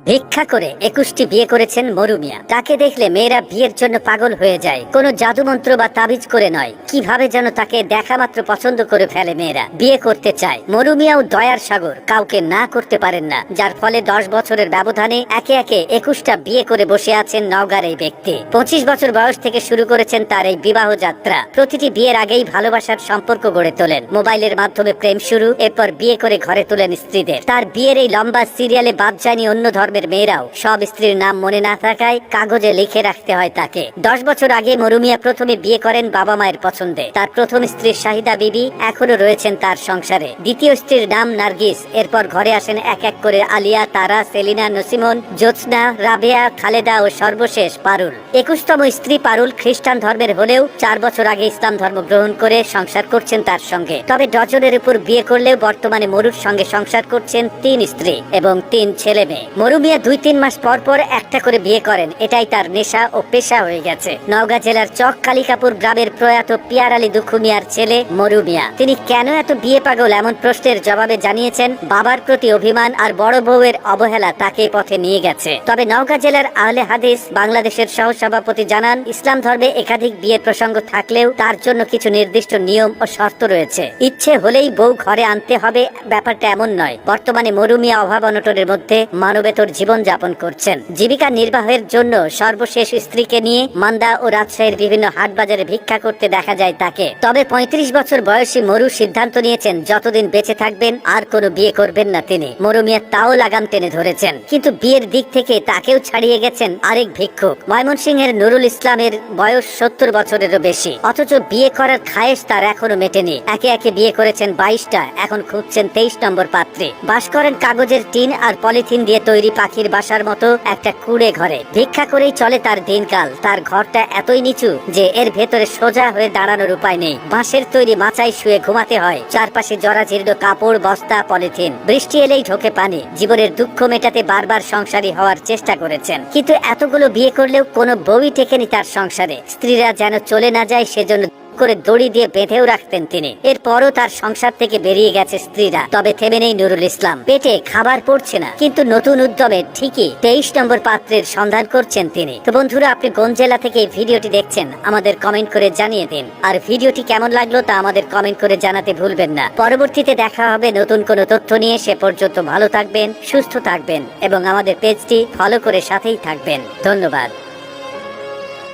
ভিক্ষা করে একুশটি বিয়ে করেছেন মরুমিয়া তাকে দেখলে মেয়েরা বিয়ের জন্য পাগল হয়ে যায়। কোনো জাদুমন্ত্র বা তাবিজ করে নয়। কীভাবে যেন তাকে দেখা মাত্র পছন্দ করে ফেলে মেয়েরা। বিয়ে করতে চায়। মরুমিয়াও দয়ার সাগর। কাউকে না করতে পারেন না। যার ফলে দশ বছরের ব্যবধানে একে একে একুশটা বিয়ে করে বসে আছেন নওগাঁর এই ব্যক্তি। পঁচিশ বছর বয়স থেকে শুরু করেছেন তার এই বিবাহ যাত্রা। প্রতিটি বিয়ের আগেই ভালোবাসার সম্পর্ক গড়ে তোলেন। মোবাইলের মাধ্যমে প্রেম শুরু, এরপর বিয়ে করে ঘরে তোলেন স্ত্রীদের। তার বিয়ের এই লম্বা সিরিয়ালে বাদ যায়নি অন্য ধর্মের মেয়েরাও। সব স্ত্রীর নাম মনে না থাকায় কাগজে লিখে রাখতে হয় তাকে। দশ বছর আগে মরুমিয়া প্রথমে বিয়ে করেন বাবা মায়ের পছন্দে। তার প্রথম স্ত্রীর শাহিদা বিবি এখনও রয়েছেন তার সংসারে। দ্বিতীয় স্ত্রীর নাম নার্গিস। এরপর ঘরে আসেন এক এক করে আলিয়া, তারা, সেলিনা, নসিমন, জ্যোৎস্না, রাবেয়া, খালেদা ও সর্বশেষ পারুল। একুশতম স্ত্রী পারুল খ্রিস্টান ধর্মের হলেও চার বছর আগে ইসলাম ধর্ম গ্রহণ করে সংসার করছেন তার সঙ্গে। তবে ডজনের উপর বিয়ে করলেও বর্তমানে মরুর সঙ্গে সংসার করছেন তিন স্ত্রী এবং তিন ছেলে মেয়ে। মরু মিয়া দুই তিন মাস পর পর একটা করে বিয়ে করেন। এটাই তার নেশা ও পেশা হয়ে গেছে। নওগাঁ জেলার চক কালিকাপুর গ্রামের প্রয়াত পিয়ার আলী দুখু মিয়ার ছেলে মরু মিয়া। তিনি কেন এত বিয়ে পাগল এমন প্রশ্নের জবাবে জানিয়েছেন, বাবার প্রতি অভিমান আর বড় বউয়ের অবহেলা তাকে পথে নিয়ে গেছে। তবে নওগাঁ জেলার আহলে হাদিস বাংলাদেশের সহসভাপতি জানান, ইসলাম ধর্মে একাধিক বিয়ের প্রসঙ্গ থাকলেও তার জন্য কিছু নির্দিষ্ট নিয়ম ও শর্ত রয়েছে। ইচ্ছে হলেই বউ ঘরে আনতে হবে, ব্যাপারটা এমন নয়। বর্তমানে মরুমিয়া অভাব অনটনের মধ্যে মানবেতর জীবন যাপন করছেন। জীবিকা নির্বাহের জন্য সর্বশেষ স্ত্রীকে নিয়ে মান্দা ও রাজশাহীর বিভিন্ন হাট বাজারে ভিক্ষা করতে দেখা যায় তাকে। তবে ৩৫ বছর বয়সী মরু সিদ্ধান্ত নিয়েছেন, যতদিন বেঁচে থাকবেন, আর কোনো বিয়ে করবেন না তিনি। মরুমিয়া তাও লাগাম টেনে ধরেছেন। কিন্তু বিয়ের দিক থেকে তাকেও ছাড়িয়ে গেছেন আরেক ভিক্ষুক। ময়মনসিংহের নুরুল ইসলামের বয়স সত্তর বছরেরও বেশি। অথচ বিয়ে করার খায়েশ তার এখনও মেটেনি। একে একে বিয়ে করেছেন বাইশটা, এখন খুঁজছেন তেইশ নম্বর পাত্রে। বাস করেন কাগজের টিন আর পলিথিন দিয়ে তৈরি পাখির বাসার মতো একটা কুড়ে ঘরে। ভিক্ষা করেই চলে তার দিনকাল। তার ঘরটা এতই নিচু যে এর ভেতরে সোজা হয়ে দাঁড়ানোর উপায় নেই। বাঁশের তৈরি মাচায় শুয়ে ঘুমাতে হয়। চারপাশে জরা জরাজীর্ণ কাপড়, বস্তা, পলিথিন। বৃষ্টি এলেই ঢোকে পানি। জীবনের দুঃখ মেটাতে বারবার সংসারী হওয়ার চেষ্টা করেছেন। কিন্তু এতগুলো বিয়ে করলেও কোনো বউই টেকেনি তার সংসারে। স্ত্রীরা যেন চলে না যায় সেজন্য করে দড়ি দিয়ে বেঁধেও রাখতেন তিনি। এরপরও তার সংসার থেকে বেরিয়ে গেছে স্ত্রীরা। তবে থেমে নেই নুরুল ইসলাম। পেটে খাবার পড়ছে না। কিন্তু নতুন উদ্যমে ঠিকই তেইশ নম্বর পাত্রের সন্ধান করছেন তিনি। তো বন্ধুরা, আপনি কোন জেলা থেকে এই ভিডিওটি দেখছেন, আমাদের কমেন্ট করে জানিয়ে দিন। আর ভিডিওটি কেমন লাগল তা আমাদের কমেন্ট করে জানাতে ভুলবেন না। পরবর্তীতে দেখা হবে নতুন কোনো তথ্য নিয়ে। সে পর্যন্ত ভালো থাকবেন, সুস্থ থাকবেন এবং আমাদের পেজটি ফলো করে সাথেই থাকবেন। ধন্যবাদ।